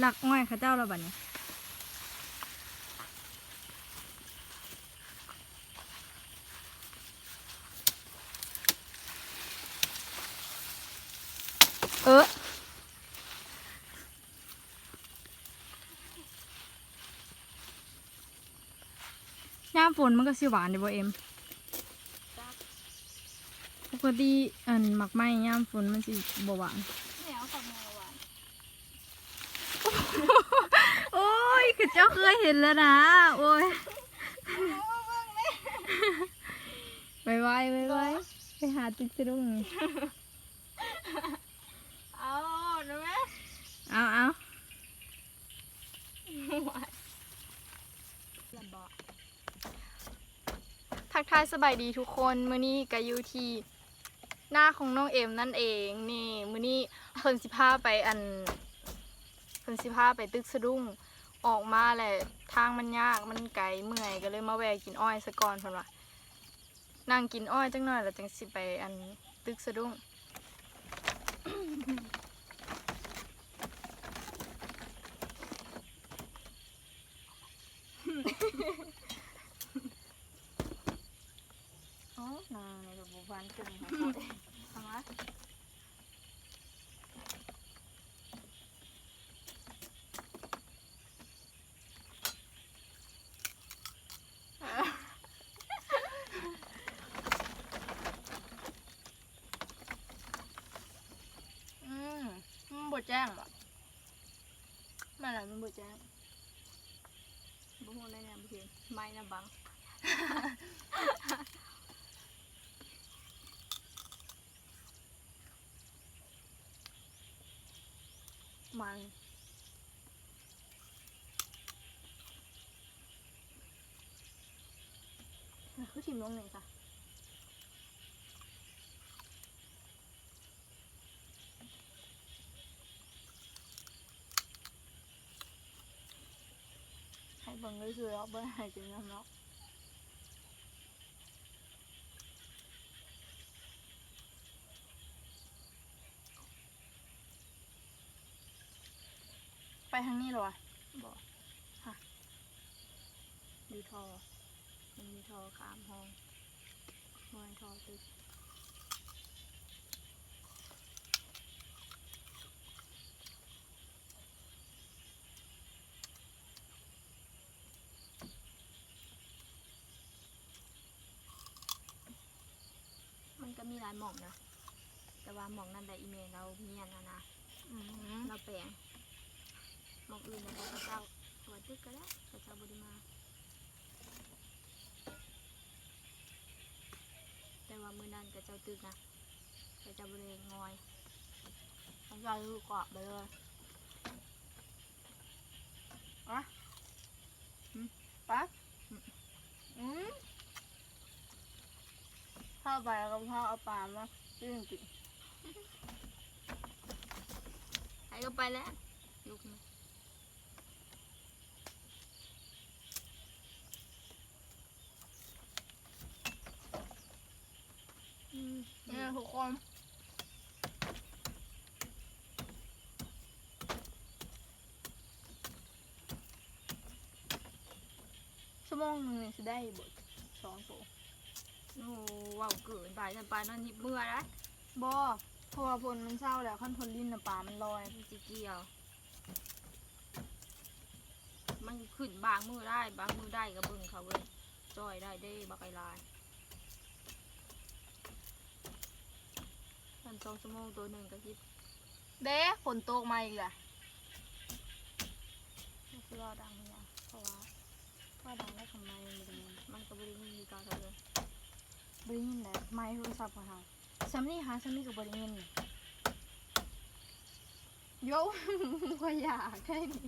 หลักอ้อยเข้าเจ้าแล้วบัดนี้เออย่ามฝนมันก็สิหวานเด้บ่เอ็มปกติอันหมักไหม้ย่ามฝนมันสิบ่หวาน เหนียวกับเนื้อหวาน โอ้ยคือ เจ้าเคยเห็นแล้วนะ โอ้ยไปไว้ไปไว้ไปหาติ๊กสะดุ้งเอาหนูไหมเอาเอาหวานทักทายสบายดีทุกคนมื้อนี้ก็อยู่ที่หน้าของน้องเอ็มนั่นเองนี่มื้อนี้เพิ่นสิพาไปอันเพิ่นสิพาไปตึกสะดุ้ง ออกมาแหละทางมันยากมันไกลเมื่อยก็เลยมาแวะกินอ้อยซะก่อนเพิ่นว่านั่งกินอ้อยจังหน่อยแล้วจังสิไปอันตึกสะดุ้งอ๋อนางในระบบวันเกินค่ะฟังละอืมมันบด แจ้งหรอมันอะไรมันบดแจ้งบุ้งอะไรเนี่ยบุ้งไม่นะบัง มันคือชิมลงหนึ่งค่ะ เบังเลยคือเอาเบิ้งให้กินน้ำเนาะไปทางนี้หรอบอกฮะดูทอมันมีทอขามห้องห้องทอตึก มันก็มีหลายหม่องนะแต่ว่าหม่องนั่นได้อีเมลเราเมียนนะนะอืมเราแปลงหม่องอื่นนะพระเจ้าสวัสดีก็แล้วพระเจ้าบริมา แต่ว่ามือนั้นกับเจ้าตึกนะกับเจ้าบริเวณงอยพระเจ้าลูกเกาะไปเลยปั๊บอืม ข้าวไปแล้วก็ข้าวเอาปลามาจิ้มกินไอ้ก็ไปแล้วลูกนะอืมเนี่ยทุกคนชั่วโมงหนึงเนี่ยจะได้บทสองตัว โอ้ว้าวเกินไปฉันไปนั่นนี่เบื่อแล้วบอเพราะว่าพลมันเศร้าแล้วขั้นพลลิ้นน่ะปลามันลอยมันจิเกี่ยว มันขึ้นบางมือได้บางมือได้ก็เบิ่งเขาเว้ยจอยได้ได้บักไอลายมันสองชั่วโมงตัวหนึ่งก็คิดเด้ฝนตกมาอีกแหละไม่คิดว่าดังเนี่ยเพราะว่าว่าดังได้ทำไมมันเป็นอย่างนั้นมันก็ไม่ได้มีการเท่าเลย บริยินแหละไม้โทรศัพท์ของเราซัมนี่หาซัมนี่กับบริยินโย่ก็อยากได้นี่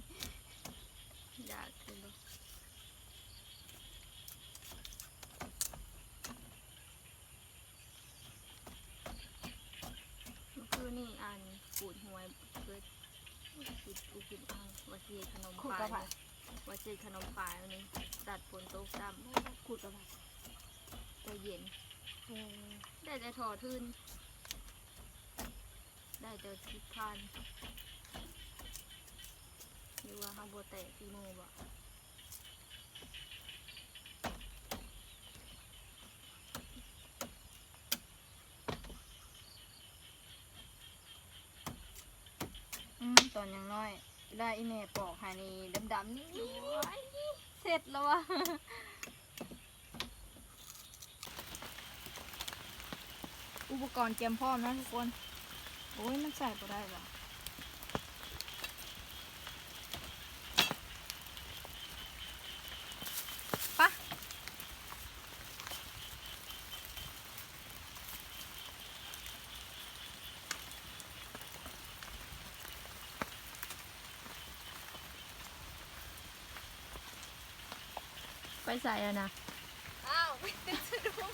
อยากกินเลยคือนี่อ่านปูดหวยเกิดกินกูกินอ่างว่าสิขนมขุดปลากระยเพาว่าสิขนมปลายวันนี้ตัดฝนตกซ้ขุดกระเพาำใจเย็นเออ ได้แต่ถอทื่นได้แต่ทิศทานหรือว่าเฮาบ่แตะฝีมือบ่อืมตอนยังน้อย ได้อีเมลปอกหานี่ดำๆนี่เสร็จแล้ววะ อุปกรณ์เตรียมพร้อมนะทุกคน โอ้ยมันใส่ก็ได้หรอปะไปใส่อะนะ อ้าวไม่ติดสะดุ้ง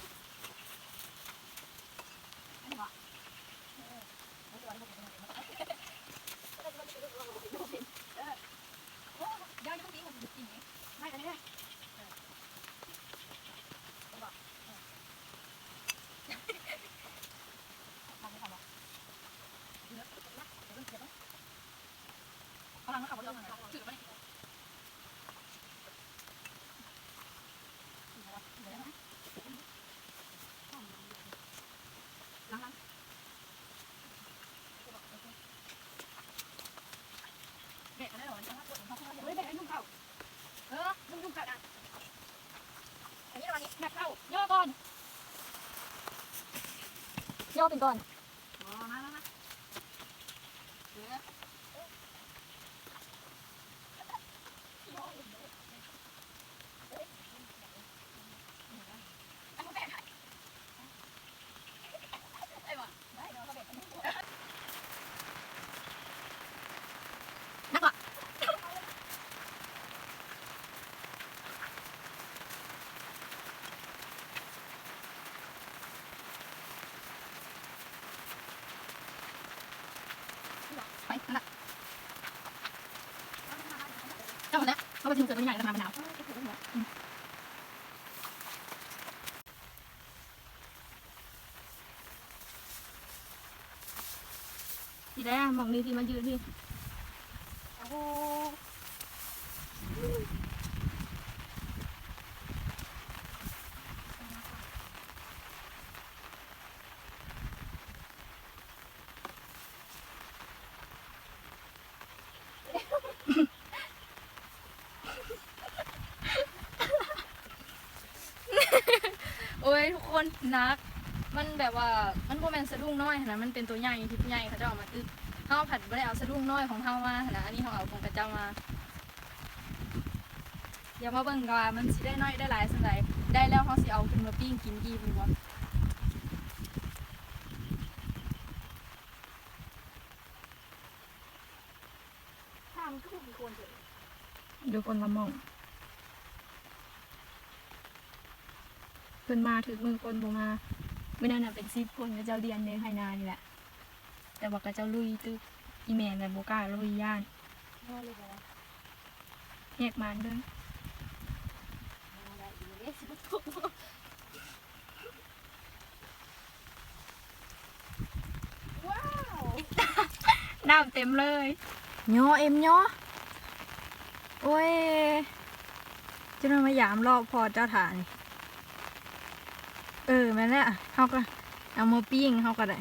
ย่อก่อนย่อเป็นก่อน เจ้าเนี่ยเขาไปถึงเกิดเป็นใหญ่แล้วมาเป็นหนาวทีแรกมองนี่ที่มายืนที่โอ้โห โอ้ยทุก คนนัก มันแบบว่ามันโมแมนสะดุ้งน้อยนะมันเป็นตัวใหญ่ทิพใหญ่เขาจะเอามาตึกเขาผัดไม่ได้เอาสะดุ้งน้อยของเขามานะอันนี้เขาเอาของกระเจ้ามาอย่ามาเบิ่งกันว่ามันสิได้น้อยได้หลายสันใดได้แล้วเขาสิเอาขึ้นมาปิ้งกินอีกหรือวะทางก็มีคนเถอะดูคนละมอง เพิ่นมาถึงมือคนบ่มาไม่น่าน่ะเป็นสิบคนก็เจ้าเรียนในไฮนานี่แหละ แต่ว่าก็เจ้าลุยตึกอีแมนแบบโบกล้าลุยย่านย่อเลยก็ได้แยกมานเด้อได้อยู่เลยสิบทุกว้าวน้ำเต็มเลยย่อเอ็มย่อโอ้ยเจะนำมายามรอบพอเจ้าฐานนี่ เออแม่เนแหละเขาก็เอามาปิ้งเขาก็ได้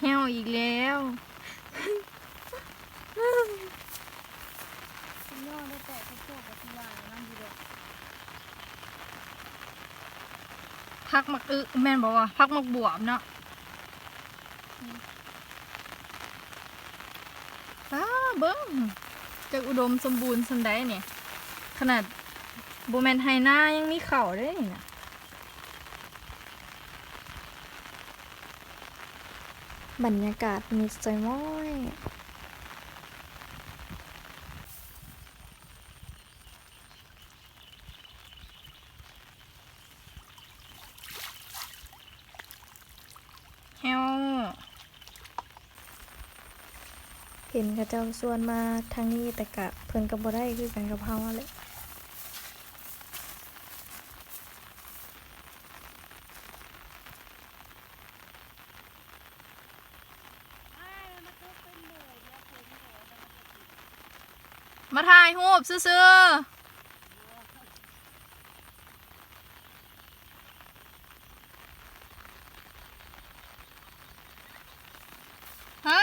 แห้วอีกแล้วย่อได้แต่ข้าวโพดกับที่ว่านั่นอยู่เลย พักมักอึแม่นบอกว่าพักมักบวบเนาะอ้าเบิ้งจะอุดมสมบูรณ์สันได้เนี่ย ขนาดโบแมนไฮน่ายังมีเข่าได้นี่นะบรรยากาศมีสวยม้อย เห็นกระเจ้าส่วนมาทางนี้แต่กะเพิ่นก็บ่ได้คือกันกับเฮาอะแหละมาถ่ายรูปซื่อๆฮะ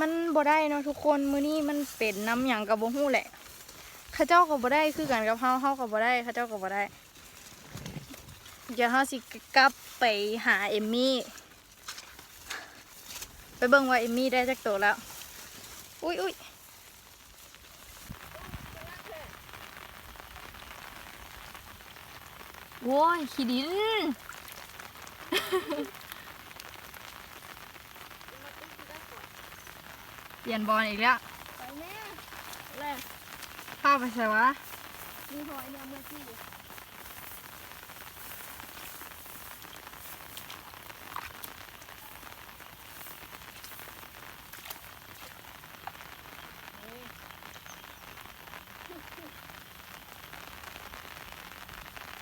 มันบ่ได้เนาะทุกคนมื้อนี้มันเป็นน้ำหยังกับบ่ฮู้แหละข้าเจ้าก็บ่ได้คือกันกับเฮาเฮาก็บ่ได้ข้าเจ้าก็บ่ได้เดี๋ยวเฮาสิกลับไปหาเอมมี่ไปเบิ่งว่าเอมมี่ได้จักโตแล้ว อุ้ยอุ้ยโว้ยขี้ดิน เปลี่ยนบอลอีกแล้วไปแม่แรกข้าไปใส่วะมีหอยเนี่ยเมื่อกี้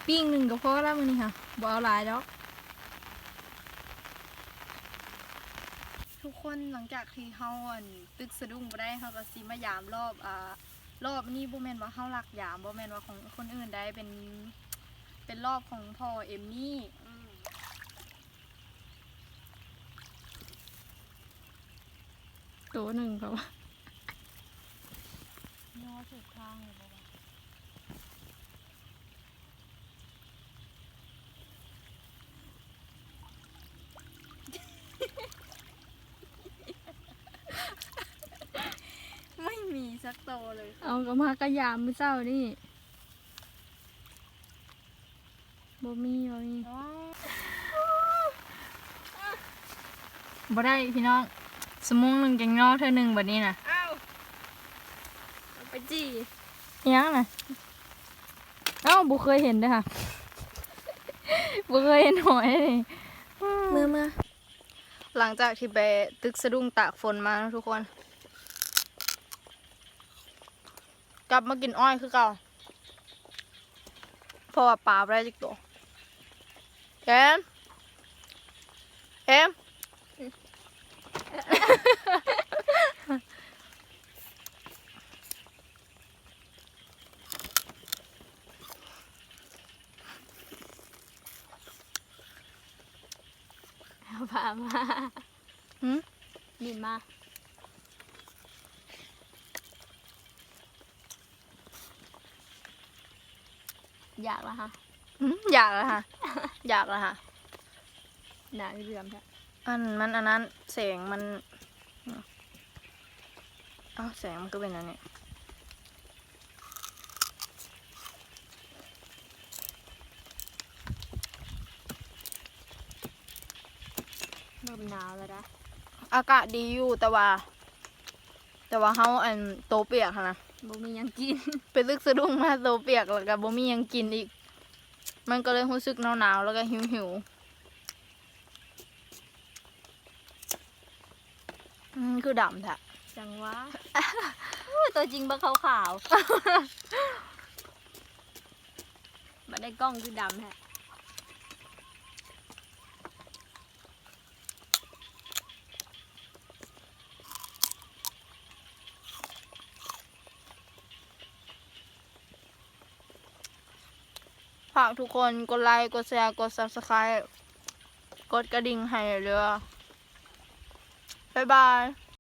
ปิ้งหนึ่งก็พอแล้วมื้อนี้ค่ะบ่เอาหลายดอก ทุก คนหลังจากที่เฮาอั่นตึกสะดุ้งบ่ได้เฮาก็สิมายามรอบอ่ารอบนี้บ่แม่นว่าเฮาลักยามบ่แม่นว่าของคนอื่นได้เป็นเป็นรอบของพ่อเอมมี่อืมตัวหนึ่งเขานอถูกทางเลยบอกว่า ไม่มี สักโตวเลยเอาก็มากระยามมื้อเช้านี่บ่มีบ่มีอ๋อบ่ได้พี่น้อง สมงหนึ่งแกงนอกเธอหนึ่งแบบนี้นะอ้าวเอาไปจี้ยังนะเอ้าบุเคยเห็นเด้วยค่ะบุเคยเห็นหอยเลยเมื่อเมื่อหลังจากที่ไปตึกสะดุ้งตากฝนมานะทุกคน ก ลับมากินอ้อยคือเก่าเพราะว่าปลาไม่ได้จิกตัวเอ็มเอ็มเอาพามาหืมบินมา อยากแล้วฮะหืมอยากแล้วค่ะอยากแล้วค่ะหนาเรื่อมแท้อันมันอันนั้นแสงมันอ้าวแสงมันก็เป็นอันนี้เริ่มหนาวแล้วนะอากาศดีอยู่แต่ว่า แต่ว่าเฮาอันโตเปียกหั้นนะ บ่มีหยังกิน ไปลึกสะดุ้งมาโตเปียกแล้วก็บ่มีหยังกินอีก มันก็เลยรู้สึกหนาวๆแล้วก็หิวหิวๆอืมคือดำแท้จังวะอุ้ยตัวจริงบ่ขาวขาวๆ มาได้กล้องคือดำแท้ ฝากทุกคนกดไลค์กดแชร์กด subscribe กดกระดิ่งให้เรือบ๊ายบาย